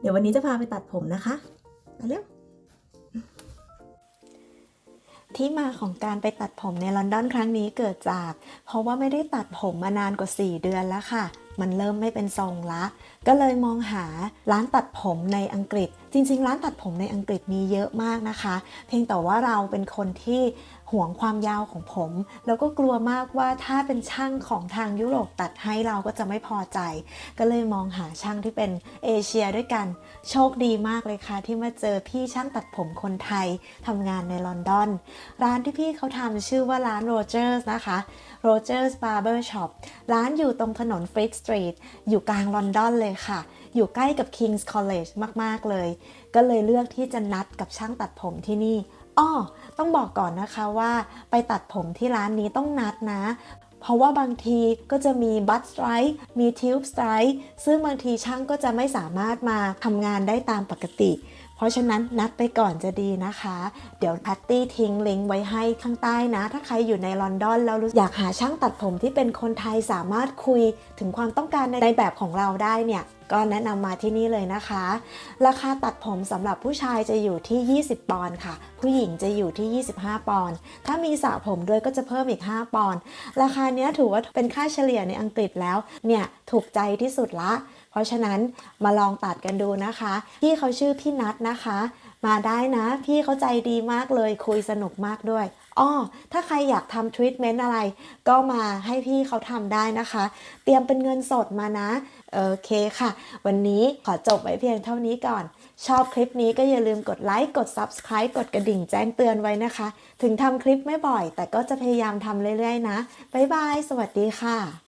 เดี๋ยววันนี้จะพาไปตัดผมนะคะไปเร็วที่มาของการไปตัดผมในลอนดอนครั้งนี้เกิดจาก เพราะว่าไม่ได้ตัดผมมานานกว่า 4 เดือนแล้วค่ะ มันเริ่มไม่เป็นทรงละ ก็เลยมองหาร้านตัดผมในอังกฤษ จริง ๆ ร้านตัดผมในอังกฤษมีเยอะมากนะคะ เพียงแต่ว่าเราเป็นคนที่ ห่วงความยาวของผม แล้วก็กลัวมากว่าถ้าเป็นช่างของทางยุโรปตัดให้เราก็จะไม่พอใจ ก็เลยมองหาช่างที่เป็นเอเชียด้วยกัน โชคดีมากเลยค่ะที่มาเจอพี่ช่างตัดผมคนไทยทำงานในลอนดอน ร้านที่พี่เขาทำชื่อว่าร้าน Rogers นะคะ Rogers Barber Shop ร้านอยู่ตรงถนน Frick Street อยู่กลางลอนดอนเลยค่ะ อยู่ใกล้กับ King's College มาก ๆ เลย ก็เลยเลือกที่จะนัดกับช่างตัดผมที่นี่ อ้อต้องบอกก่อนนะคะว่าไปตัดผมที่ร้านนี้ต้องนัดนะ เพราะว่าบางทีก็จะมีบัตสไตร์มีทิวบสไตร์ซึ่งบางทีช่างก็จะไม่สามารถมาทำงานได้ตามปกติ เพราะฉะนั้นนัดไปก่อนจะดีนะคะ เดี๋ยวแพตตี้ทิ้งลิงก์ไว้ให้ข้างใต้นะ ถ้าใครอยู่ในลอนดอนแล้วรู้อยากหาช่างตัดผมที่เป็นคนไทยสามารถคุยถึงความต้องการในแบบของเราได้เนี่ยก็แนะนำมาที่นี่เลยนะคะ ราคาตัดผมสำหรับผู้ชายจะอยู่ที่ 20 ปอนด์ค่ะ ผู้หญิงจะอยู่ที่ 25 ปอนด์ ถ้ามีสระผมด้วยก็จะเพิ่มอีก 5 ปอนด์ ราคาเนี้ยถือว่าเป็นค่าเฉลี่ยในอังกฤษแล้ว เนี่ย ถูกใจที่สุดละ เพราะฉะนั้นมาลองตัดกันดูนะคะ พี่เขาชื่อพี่นัทนะคะ มาได้นะพี่เขาใจดีมากเลยคุยสนุกมากด้วยอ้อถ้าใครอยากทำทรีทเมนต์อะไร ก็มาให้พี่เขาทำได้นะคะ เตรียมเป็นเงินสดมานะ โอเคค่ะ วันนี้ขอจบไว้เพียงเท่านี้ก่อน ชอบคลิปนี้ก็อย่าลืมกดไลค์ กด Subscribe กดกระดิ่งแจ้งเตือนไว้นะคะ ถึงทำคลิปไม่บ่อย แต่ก็จะพยายามทำเรื่อยๆนะ บ๊ายบาย สวัสดีค่ะ